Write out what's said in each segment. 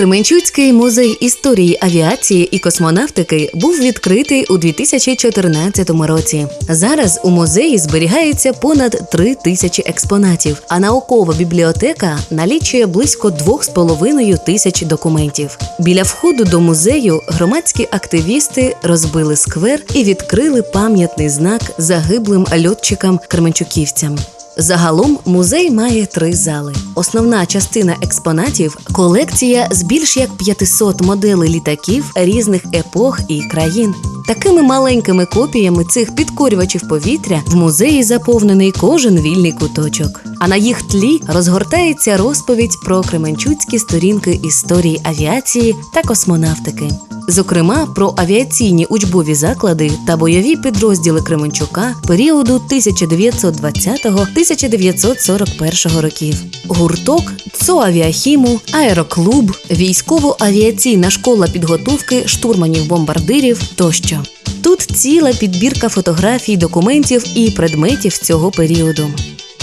Кременчуцький музей історії авіації і космонавтики був відкритий у 2014 році. Зараз у музеї зберігається понад три тисячі експонатів, а наукова бібліотека налічує близько 2,5 тисяч документів. Біля входу до музею громадські активісти розбили сквер і відкрили пам'ятний знак загиблим льотчикам-кременчуківцям. Загалом музей має три зали. Основна частина експонатів колекція з більш як 500 моделей літаків різних епох і країн. Такими маленькими копіями цих підкорювачів повітря в музеї заповнений кожен вільний куточок. А на їх тлі розгортається розповідь про кременчуцькі сторінки історії авіації та космонавтики. Зокрема, про авіаційні учбові заклади та бойові підрозділи Кременчука періоду 1920-1941 років, гурток ЦОАвіахіму, аероклуб, військово-авіаційна школа підготовки штурманів-бомбардирів тощо. Тут ціла підбірка фотографій, документів і предметів цього періоду.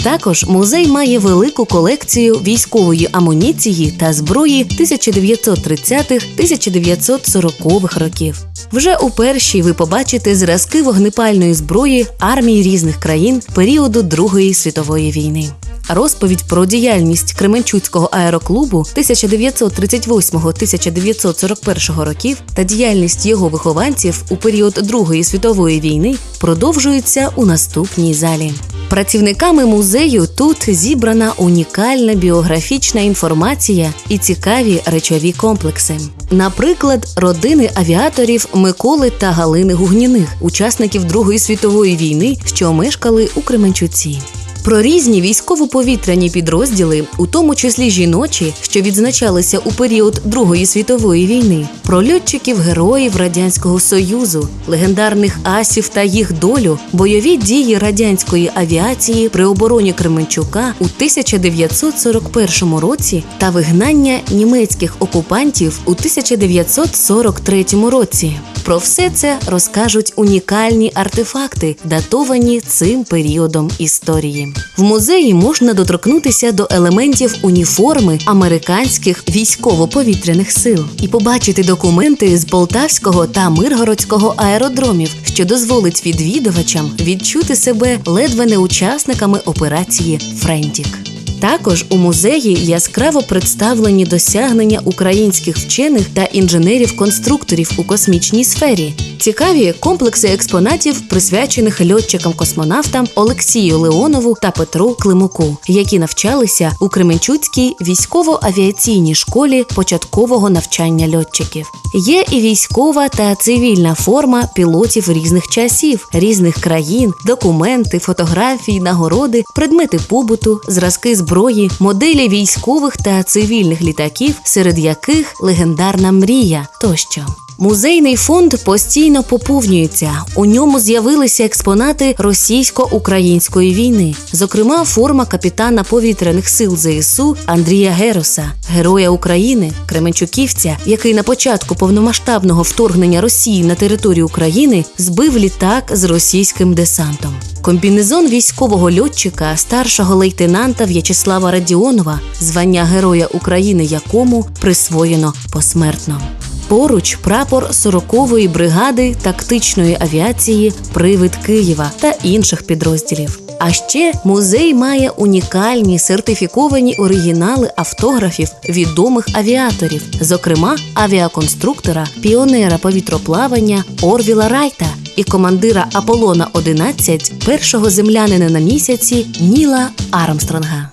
Також музей має велику колекцію військової амуніції та зброї 1930-1940-х років. Вже у першій ви побачите зразки вогнепальної зброї армій різних країн періоду Другої світової війни. Розповідь про діяльність Кременчуцького аероклубу 1938-1941 років та діяльність його вихованців у період Другої світової війни продовжується у наступній залі. Працівниками музею тут зібрана унікальна біографічна інформація і цікаві речові комплекси. Наприклад, родини авіаторів Миколи та Галини Гугніних, учасників Другої світової війни, що мешкали у Кременчуці. Про різні військово-повітряні підрозділи, у тому числі жіночі, що відзначалися у період Другої світової війни, про льотчиків героїв Радянського Союзу, легендарних асів та їх долю, бойові дії радянської авіації при обороні Кременчука у 1941 році та вигнання німецьких окупантів у 1943 році. Про все це розкажуть унікальні артефакти, датовані цим періодом історії. В музеї можна доторкнутися до елементів уніформи американських військово-повітряних сил і побачити документи з Полтавського та Миргородського аеродромів, що дозволить відвідувачам відчути себе ледве не учасниками операції Френтік. Також у музеї яскраво представлені досягнення українських вчених та інженерів-конструкторів у космічній сфері. Цікаві комплекси експонатів, присвячених льотчикам-космонавтам Олексію Леонову та Петру Климуку, які навчалися у Кременчуцькій військово-авіаційній школі початкового навчання льотчиків. Є і військова та цивільна форма пілотів різних часів, різних країн, документи, фотографії, нагороди, предмети побуту, зразки зброї, моделі військових та цивільних літаків, серед яких легендарна мрія тощо. Музейний фонд постійно поповнюється. У ньому з'явилися експонати російсько-української війни, зокрема, форма капітана повітряних сил ЗСУ Андрія Героса, героя України, Кременчуківця, який на початку повномасштабного вторгнення Росії на територію України збив літак з російським десантом. Комбінезон військового льотчика, старшого лейтенанта В'ячеслава Радіонова, звання Героя України якому присвоєно посмертно. Поруч прапор 40-ї бригади тактичної авіації Привид Києва та інших підрозділів. А ще музей має унікальні сертифіковані оригінали автографів відомих авіаторів, зокрема авіаконструктора, піонера повітроплавання Орвіла Райта і командира Аполлона 11 першого землянина на місяці Ніла Армстронга.